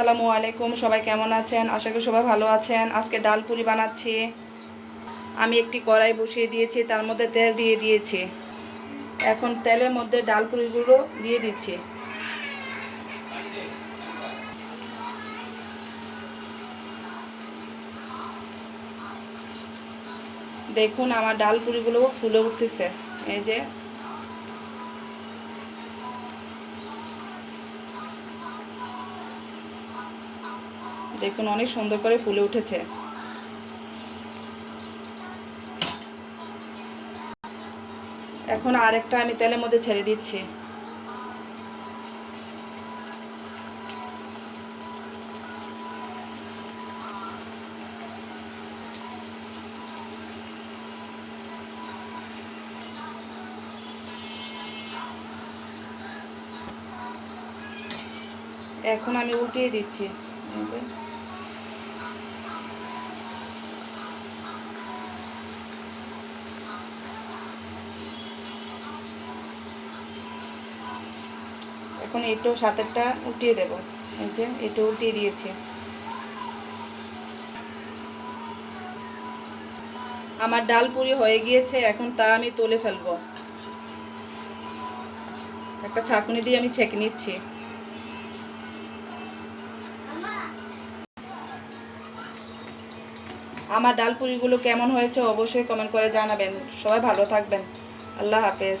আসসালামু আলাইকুম, সবাই কেমন আছেন? আশা করি সবাই ভালো আছেন। আজকে ডাল পুরি বানাচ্ছি। আমি একটি কড়াই বসিয়ে দিয়েছি, তার মধ্যে তেল দিয়ে দিয়েছি। এখন তেলের মধ্যে ডাল পুরিগুলো দিয়ে দিচ্ছি। দেখুন, আমার ডাল পুরিগুলো ফুলে উঠতেছে। এই যে দেখুন, অনেক সুন্দর করে ফুলে উঠেছে। এখন আরেকটা আমি তেলের মধ্যে ছেড়ে দিচ্ছি। এখন আমি উল্টিয়ে দিচ্ছি। এখন এটো সাতেরটা উঠিয়ে দেব। এই যে এটো উল্টিয়ে দিয়েছি। আমার ডাল পুরি হয়ে গিয়েছে, এখন তা আমি তুলে ফেলব। একটা ছাঁকুনি দিয়ে আমি ছেঁকে নিচ্ছি। আমার ডাল পুরিগুলো কেমন হয়েছে অবশ্যই কমেন্ট করে জানাবেন। সবাই ভালো থাকবেন। আল্লাহ হাফেজ।